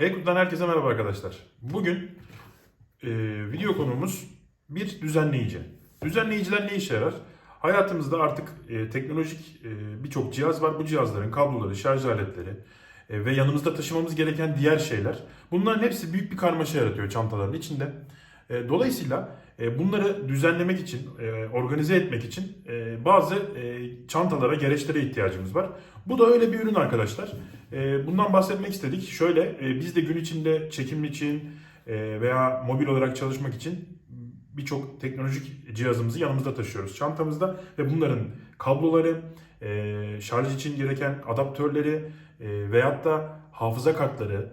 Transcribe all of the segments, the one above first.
Aykut'tan herkese merhaba arkadaşlar. Bugün e, video konuğumuz bir düzenleyici. Düzenleyiciler ne işe yarar? Hayatımızda artık e, teknolojik e, birçok cihaz var. Bu cihazların kabloları, şarj aletleri e, ve yanımızda taşımamız gereken diğer şeyler. Bunların hepsi büyük bir karmaşa yaratıyor çantaların içinde. E, dolayısıyla e, bunları düzenlemek için, e, organize etmek için bazı çantalara, gereçlere ihtiyacımız var. Bu da öyle bir ürün arkadaşlar. Bundan bahsetmek istedik. Şöyle, biz de gün içinde çekim için veya mobil olarak çalışmak için birçok teknolojik cihazımızı yanımızda taşıyoruz çantamızda ve bunların kabloları, şarj için gereken adaptörleri veyahut da hafıza kartları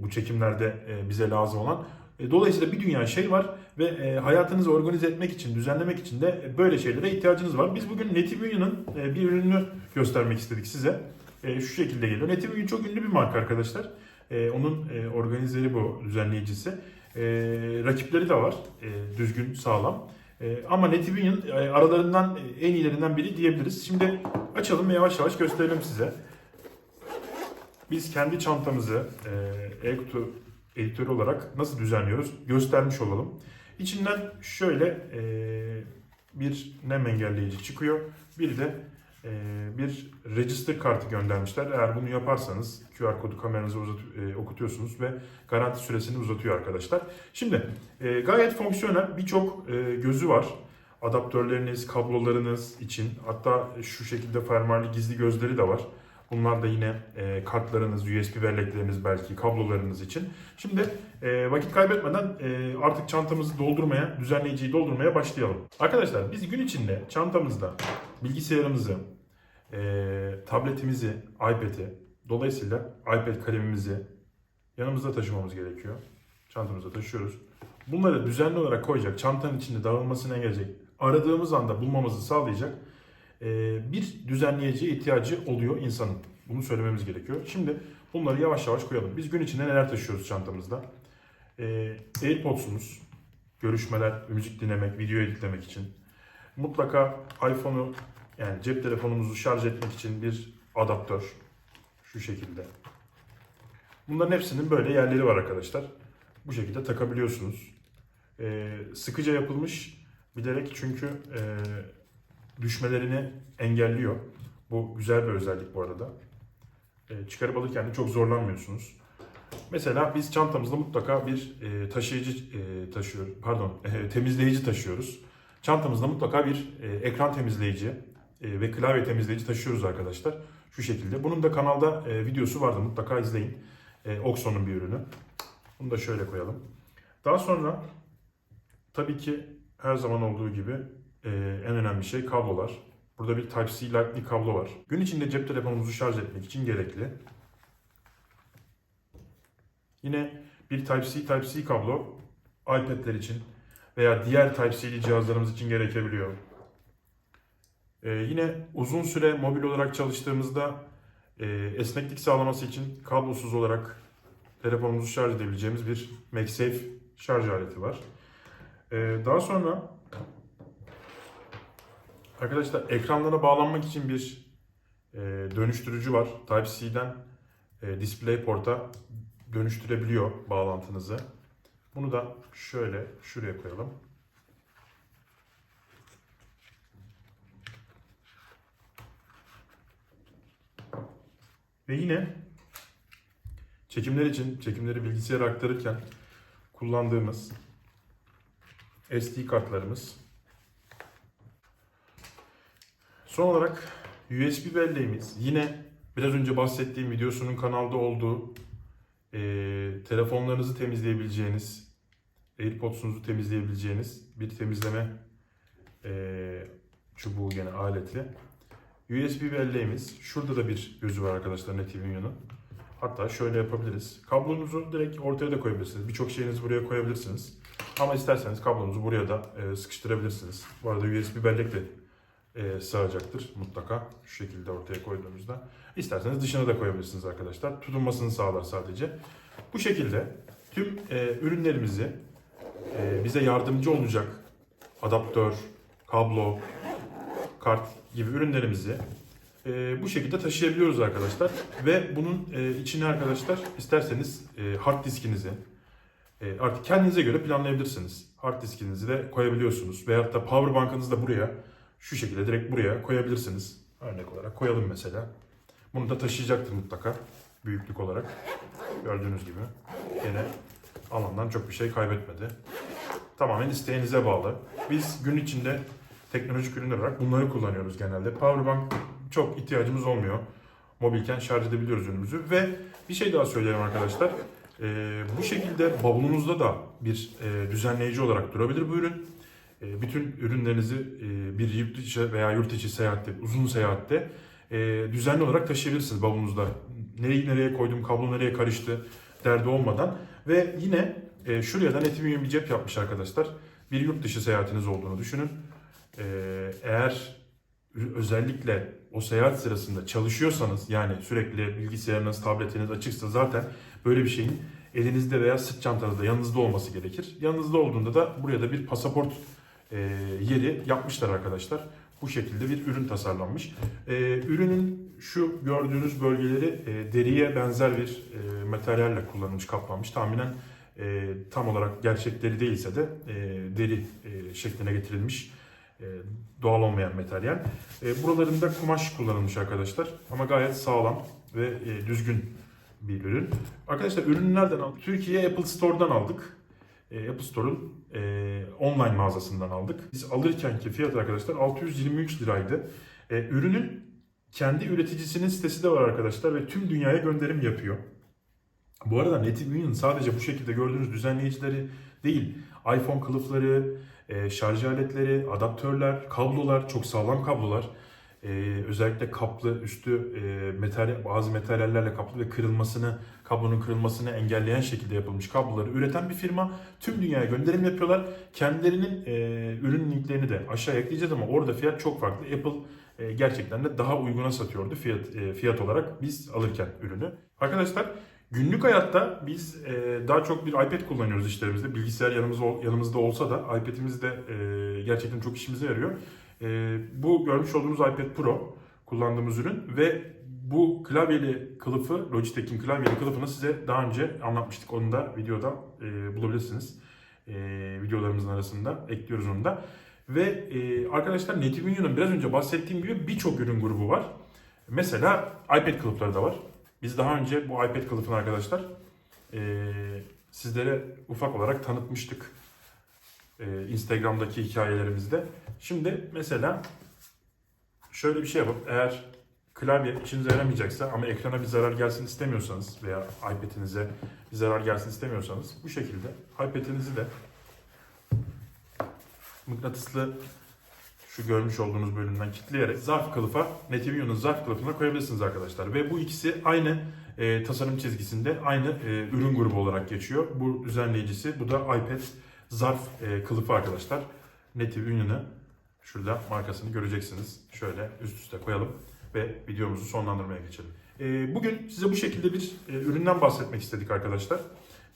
bu çekimlerde bize lazım olan Dolayısıyla bir dünya şey var ve e, hayatınızı organize etmek için, düzenlemek için de böyle şeylere ihtiyacınız var. Biz bugün Netiview'un e, bir ürününü göstermek istedik size. E, şu şekilde geliyor. Netiview'un çok ünlü bir marka arkadaşlar. E, onun e, organizeri bu, düzenleyicisi. E, rakipleri de var, e, düzgün, sağlam. E, ama Netiview'un e, aralarından e, en iyilerinden biri diyebiliriz. Şimdi açalım ve yavaş yavaş gösterelim size. Biz kendi çantamızı e, e-kutu editörü olarak nasıl düzenliyoruz göstermiş olalım. İçinden şöyle e, bir nem engelleyici çıkıyor. Bir de e, bir register kartı göndermişler. Eğer bunu yaparsanız QR kodu kameranıza uzat, e, okutuyorsunuz ve garanti süresini uzatıyor arkadaşlar. Şimdi e, gayet fonksiyonel birçok e, gözü var. Adaptörleriniz, kablolarınız için hatta şu şekilde fermuarlı gizli gözleri de var. Bunlar da yine e, kartlarınız, USB bellekleriniz belki, kablolarınız için. Şimdi e, vakit kaybetmeden e, artık çantamızı doldurmaya, düzenleyiciyi doldurmaya başlayalım. Arkadaşlar biz gün içinde çantamızda bilgisayarımızı, e, tabletimizi, iPad'i, dolayısıyla iPad kalemimizi yanımızda taşımamız gerekiyor. Çantamızda taşıyoruz. Bunları düzenli olarak koyacak, çantanın içinde dağılmasını engelleyecek, aradığımız anda bulmamızı sağlayacak bir düzenleyiciye ihtiyacı oluyor insanın. Bunu söylememiz gerekiyor. Şimdi bunları yavaş yavaş koyalım. Biz gün içinde neler taşıyoruz çantamızda? E, AirPods'umuz, görüşmeler, müzik dinlemek, video editlemek için. Mutlaka iPhone'u yani cep telefonumuzu şarj etmek için bir adaptör. Şu şekilde. Bunların hepsinin böyle yerleri var arkadaşlar. Bu şekilde takabiliyorsunuz. E, sıkıca yapılmış bilerek çünkü e, düşmelerini engelliyor. Bu güzel bir özellik bu arada. E, çıkarıp alırken de çok zorlanmıyorsunuz. Mesela biz çantamızda mutlaka bir e, taşıyıcı e, taşıyoruz. Pardon, e, temizleyici taşıyoruz. Çantamızda mutlaka bir e, ekran temizleyici e, ve klavye temizleyici taşıyoruz arkadaşlar. Şu şekilde. Bunun da kanalda e, videosu vardı. Mutlaka izleyin. E, Oxo'nun bir ürünü. Bunu da şöyle koyalım. Daha sonra tabii ki her zaman olduğu gibi ee, en önemli şey kablolar. Burada bir Type-C Lightning kablo var. Gün içinde cep telefonumuzu şarj etmek için gerekli. Yine bir Type-C Type-C kablo iPad'ler için veya diğer Type-C'li cihazlarımız için gerekebiliyor. Ee, yine uzun süre mobil olarak çalıştığımızda e, esneklik sağlaması için kablosuz olarak telefonumuzu şarj edebileceğimiz bir MagSafe şarj aleti var. Ee, daha sonra Arkadaşlar ekranlara bağlanmak için bir e, dönüştürücü var. Type-C'den e, DisplayPort'a dönüştürebiliyor bağlantınızı. Bunu da şöyle şuraya koyalım. Ve yine çekimler için, çekimleri bilgisayara aktarırken kullandığımız SD kartlarımız Son olarak USB belleğimiz yine biraz önce bahsettiğim videosunun kanalda olduğu e, telefonlarınızı temizleyebileceğiniz, AirPods'unuzu temizleyebileceğiniz bir temizleme e, çubuğu gene aletli. USB belleğimiz. Şurada da bir gözü var arkadaşlar Netiview'un. Hatta şöyle yapabiliriz. Kablonuzu direkt ortaya da koyabilirsiniz. Birçok şeyinizi buraya koyabilirsiniz. Ama isterseniz kablonuzu buraya da e, sıkıştırabilirsiniz. Bu arada USB bellek de e, sığacaktır mutlaka şu şekilde ortaya koyduğumuzda. İsterseniz dışına da koyabilirsiniz arkadaşlar. Tutunmasını sağlar sadece. Bu şekilde tüm e, ürünlerimizi e, bize yardımcı olacak adaptör, kablo, kart gibi ürünlerimizi e, bu şekilde taşıyabiliyoruz arkadaşlar. Ve bunun e, içine arkadaşlar isterseniz e, hard diskinizi e, artık kendinize göre planlayabilirsiniz. Hard diskinizi de koyabiliyorsunuz. Veyahut da power bankınızı da buraya şu şekilde direkt buraya koyabilirsiniz. Örnek olarak koyalım mesela. Bunu da taşıyacaktır mutlaka büyüklük olarak. Gördüğünüz gibi yine alandan çok bir şey kaybetmedi. Tamamen isteğinize bağlı. Biz gün içinde teknolojik ürünler olarak bunları kullanıyoruz genelde. Powerbank çok ihtiyacımız olmuyor. Mobilken şarj edebiliyoruz ürünümüzü. Ve bir şey daha söyleyeyim arkadaşlar. Ee, bu şekilde bavulunuzda da bir e, düzenleyici olarak durabilir bu ürün. E, bütün ürünlerinizi e, bir yurt içi veya yurt içi seyahatte, uzun seyahatte e, düzenli olarak taşıyabilirsiniz bavulunuzda. Nereyi nereye koydum, kablo nereye karıştı derdi olmadan. Ve yine şuraya da Netimiyum bir cep yapmış arkadaşlar. Bir yurt dışı seyahatiniz olduğunu düşünün. Eğer özellikle o seyahat sırasında çalışıyorsanız yani sürekli bilgisayarınız, tabletiniz açıksa zaten böyle bir şeyin elinizde veya sırt çantanızda yanınızda olması gerekir. Yanınızda olduğunda da buraya da bir pasaport yeri yapmışlar arkadaşlar. Bu şekilde bir ürün tasarlanmış. E, ürünün şu gördüğünüz bölgeleri e, deriye benzer bir e, materyalle kullanılmış, kaplanmış. Tahminen e, tam olarak gerçek deri değilse de e, deri e, şekline getirilmiş e, doğal olmayan materyal. E, buralarında kumaş kullanılmış arkadaşlar ama gayet sağlam ve e, düzgün bir ürün. Arkadaşlar ürünü nereden aldık? Türkiye Apple Store'dan aldık. E, Apple Store'un e, online mağazasından aldık. Biz alırkenki fiyat arkadaşlar 623 liraydı. E, ürünün kendi üreticisinin sitesi de var arkadaşlar ve tüm dünyaya gönderim yapıyor. Bu arada Native Union sadece bu şekilde gördüğünüz düzenleyicileri değil, iPhone kılıfları, e, şarj aletleri, adaptörler, kablolar, çok sağlam kablolar. E, özellikle kaplı, üstü e, metal, bazı materyallerle kaplı ve kırılmasını, kablonun kırılmasını engelleyen şekilde yapılmış kabloları üreten bir firma. Tüm dünyaya gönderim yapıyorlar. Kendilerinin e, ürün linklerini de aşağı ekleyeceğiz ama orada fiyat çok farklı. Apple e, gerçekten de daha uyguna satıyordu fiyat e, fiyat olarak biz alırken ürünü. Arkadaşlar Günlük hayatta biz e, daha çok bir iPad kullanıyoruz işlerimizde. Bilgisayar yanımızda, yanımızda olsa da iPad'imiz de e, gerçekten çok işimize yarıyor. E, bu görmüş olduğunuz iPad Pro kullandığımız ürün ve bu klavyeli kılıfı, Logitech'in klavyeli kılıfını size daha önce anlatmıştık. Onu da videoda e, bulabilirsiniz. E, videolarımızın arasında ekliyoruz onu da. Ve e, arkadaşlar Native Union'un biraz önce bahsettiğim gibi birçok ürün grubu var. Mesela iPad kılıfları da var. Biz daha önce bu iPad kılıfını arkadaşlar e, sizlere ufak olarak tanıtmıştık. E, Instagram'daki hikayelerimizde. Şimdi mesela şöyle bir şey yapıp eğer klavye işinize yaramayacaksa ama ekrana bir zarar gelsin istemiyorsanız veya iPad'inize bir zarar gelsin istemiyorsanız bu şekilde iPad'inizi de mıknatıslı şu görmüş olduğunuz bölümden kilitleyerek zarf kılıfa, Netivium'un zarf kılıfına koyabilirsiniz arkadaşlar. Ve bu ikisi aynı e, tasarım çizgisinde aynı e, ürün grubu olarak geçiyor. Bu düzenleyicisi, bu da iPad zarf e, kılıfı arkadaşlar. Netivium'u şurada markasını göreceksiniz. Şöyle üst üste koyalım ve videomuzu sonlandırmaya geçelim. E, bugün size bu şekilde bir e, üründen bahsetmek istedik arkadaşlar.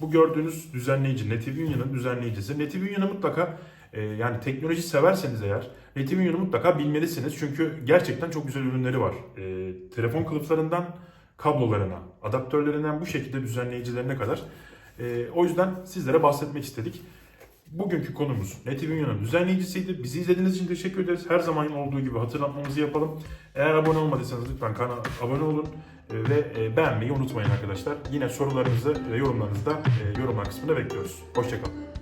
Bu gördüğünüz düzenleyici Netivium'un düzenleyicisi. Netivium'u mutlaka e, yani teknoloji severseniz eğer Netivium'u mutlaka bilmelisiniz. Çünkü gerçekten çok güzel ürünleri var. E, telefon kılıflarından kablolarına, adaptörlerinden bu şekilde düzenleyicilerine kadar. E, o yüzden sizlere bahsetmek istedik. Bugünkü konumuz Netivium'un düzenleyicisiydi. Bizi izlediğiniz için teşekkür ederiz. Her zaman olduğu gibi hatırlatmamızı yapalım. Eğer abone olmadıysanız lütfen kanala abone olun e, ve e, beğenmeyi unutmayın arkadaşlar. Yine sorularınızı ve yorumlarınızı da e, yorumlar kısmında bekliyoruz. Hoşçakalın.